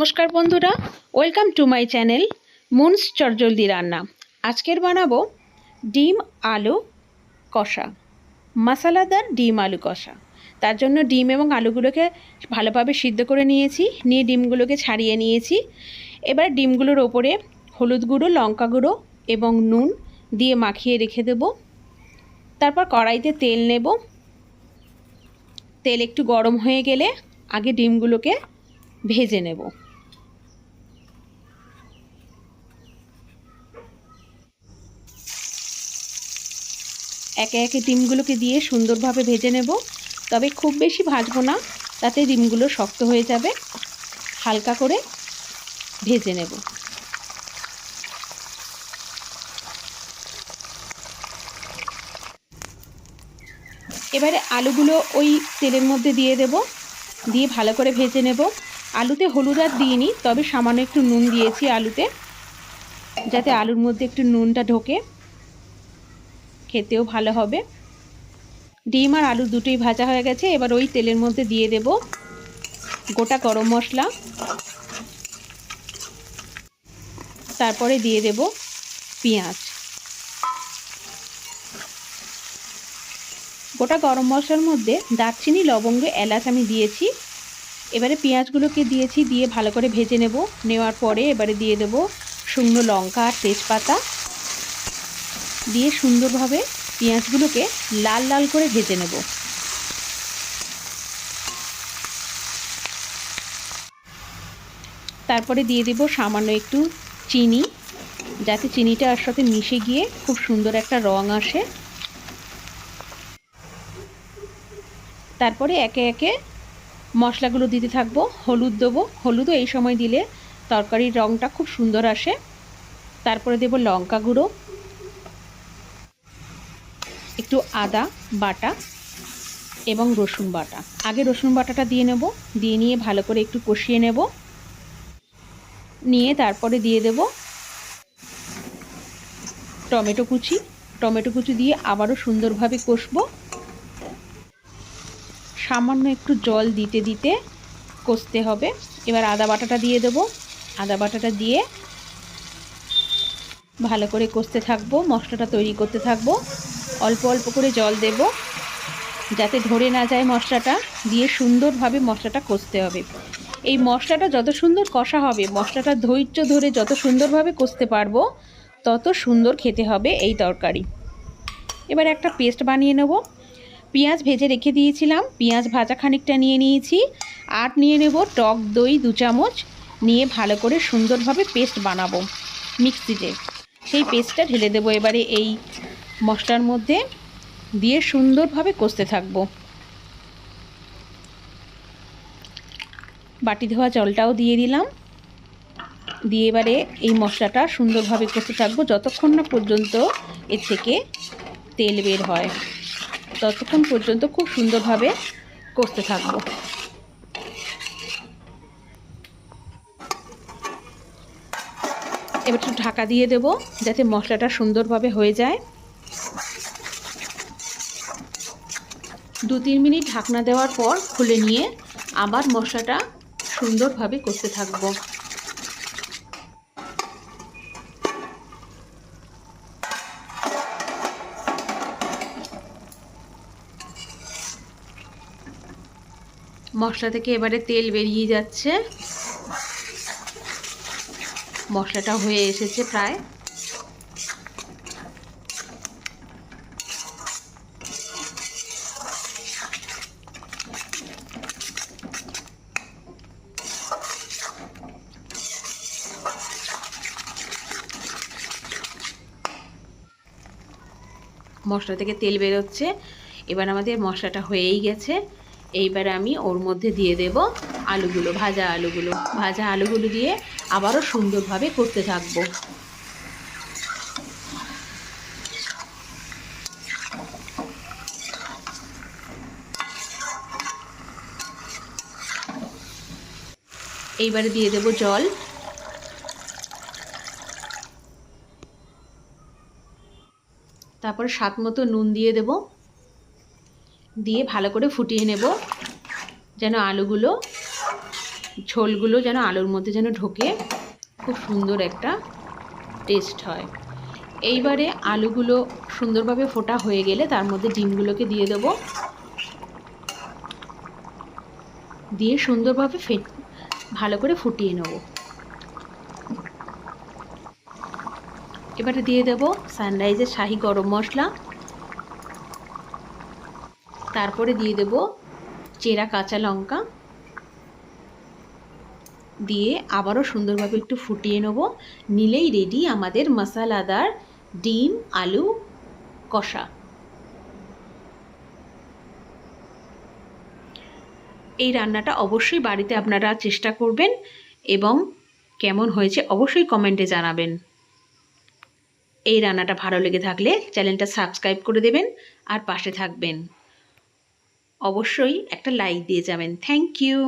নমস্কার বন্ধুরা, welcome to my channel মুনস চটজলদি রান্না। আজকের বানাবো ডিম আলু কষা, মশলাদার ডিম আলু কষা। তার জন্য ডিম এবং আলুগুলোকে ভালোভাবে সিদ্ধ করে নিয়েছি, নিয়ে ডিমগুলোকে ছাড়িয়ে নিয়েছি। এবার ডিমগুলোর ওপরে হলুদ গুঁড়ো, লঙ্কা গুঁড়ো এবং নুন দিয়ে মাখিয়ে রেখে দেব। তারপর কড়াইতে তেল নেব। তেল একটু গরম হয়ে গেলে আগে ডিমগুলোকে ভেজে নেব। একে একে ডিমগুলোকে দিয়ে সুন্দরভাবে ভেজে নেব। তবে খুব বেশি ভাজবো না, তাতে ডিমগুলো শক্ত হয়ে যাবে। হালকা করে ভেজে নেব। এবারে আলুগুলো ওই তেলের মধ্যে দিয়ে দেব। দিয়ে ভালো করে ভেজে নেব। আলুতে হলুদ আর দিইনি, তবে সামান্য একটু নুন দিয়েছি আলুতে, যাতে আলুর মধ্যে একটু নুনটা ঢোকে। খেতেও ভালো হবে। ডিম আর আলু দুটোই ভাজা হয়ে গেছে, এবার ওই তেলের মধ্যে দিয়ে দেব গোটা গরম মশলা। তারপরে দিয়ে দেব পেঁয়াজ। গোটা গরম মশলার মধ্যে দারচিনি, লবঙ্গ, এলাচ আমি দিয়েছি। এবারে পেঁয়াজগুলোকে দিয়েছি, দিয়ে ভালো করে ভেজে নেব। নেওয়ার পরে এবারে দিয়ে দেব শুকনো লঙ্কা আর তেজপাতা। দিয়ে সুন্দরভাবে পেঁয়াজগুলোকে লাল লাল করে ভেজে নেব। তারপরে দিয়ে দেব সামান্য একটু চিনি, যাতে চিনিটা আর সাথে মিশে গিয়ে খুব সুন্দর একটা রং আসে। তারপরে একে একে মশলাগুলো দিতে থাকব, হলুদ দেবো। হলুদও এই সময় দিলে তরকারির রঙটা খুব সুন্দর আসে। তারপরে দেব লঙ্কা গুঁড়ো। একটু আদা বাটা এবং রসুন বাটা। আগে রসুন বাটাটা দিয়ে নেব, দিয়ে নিয়ে ভালো করে একটু কষিয়ে নেব। নিয়ে তারপরে দিয়ে দেব টমেটো কুচি। টমেটো কুচি দিয়ে আবারও সুন্দরভাবে কষবো। সামান্য একটু জল দিতে দিতে কষতে হবে। এবার আদা বাটাটা দিয়ে দেব। আদা বাটাটা দিয়ে ভালো করে কষতে থাকব, মশলাটা তৈরি করতে থাকব। অল্প অল্প করে জল দেব। যাতে ধরে না যায় মশলাটা, দিয়ে সুন্দরভাবে মশলাটা কষতে হবে। এই মশলাটা যত সুন্দর কষা হবে, মশলাটা ধৈর্য ধরে যত সুন্দরভাবে কষতে পারব, তত সুন্দর খেতে হবে এই তরকারি। এবার একটা পেস্ট বানিয়ে নেব। পেঁয়াজ ভেজে রেখে দিয়েছিলাম। পেঁয়াজ ভাজা খানিকটা নিয়ে নিয়েছি। আর নিয়ে নেব টক দই দু চামচ। নিয়ে ভালো করে সুন্দরভাবে পেস্ট বানাবো মিক্সিতে। সেই পেস্টটা ঢেলে দেবো এবারে এই মশলার মধ্যে দিয়ে সুন্দরভাবে কষতে থাকব। বাটি ধোয়া জলটাও দিয়ে দিলাম। দিয়ে এবারে এই মশলাটা সুন্দরভাবে কষতে থাকব যতক্ষণ না পর্যন্ত এর থেকে তেল বের হয়। ততক্ষণ পর্যন্ত খুব সুন্দরভাবে কষতে থাকব। এবার একটু ঢাকা দিয়ে দেব যাতে মশলাটা সুন্দরভাবে হয়ে যায়। দু তিন মিনিট ঢাকনা দেওয়ার পর খুলে নিয়ে আবার মশলাটা সুন্দরভাবে কষতে থাকব। মশলা থেকে এবারে তেল বেরিয়ে যাচ্ছে। মশলাটা হয়ে এসেছে প্রায় মশলা থেকে তেল বেরোচ্ছে। এবার আমাদের মশলাটা হয়েই গেছে। এইবার আমি ওর মধ্যে দিয়ে দেব আলুগুলো, ভাজা আলুগুলো। ভাজা আলুগুলো দিয়ে আবারও সুন্দরভাবে করতে থাকব। এইবারে দিয়ে দেব জল। তারপরে স্বাদ মতো নুন দিয়ে দেব। দিয়ে ভালো করে ফুটিয়ে নেব। যেন আলুগুলো, ঝোলগুলো যেন আলুর মধ্যে যেন ঢোকে। খুব সুন্দর একটা টেস্ট হয়। এইবারে আলুগুলো সুন্দরভাবে ফোটা হয়ে গেলে তার মধ্যে ডিমগুলোকে দিয়ে দেবো। দিয়ে সুন্দরভাবে ফেট, ভালো করে ফুটিয়ে নেব। এবারে দিয়ে দেব সানরাইজের শাহি গরম মশলা। তারপরে দিয়ে দেব চেরা কাঁচা লঙ্কা। দিয়ে আবারও সুন্দরভাবে একটু ফুটিয়ে নেব। নিলেই রেডি আমাদের মশালাদার ডিম, আলু, কষা। এই রান্নাটা অবশ্যই বাড়িতে আপনারা চেষ্টা করবেন এবং কেমন হয়েছে অবশ্যই কমেন্টে জানাবেন। এই রান্নাটা ভালো লেগে থাকলে চ্যানেলটা সাবস্ক্রাইব করে দেবেন আর পাশে থাকবেন। অবশ্যই একটা লাইক দিয়ে যাবেন। Thank you.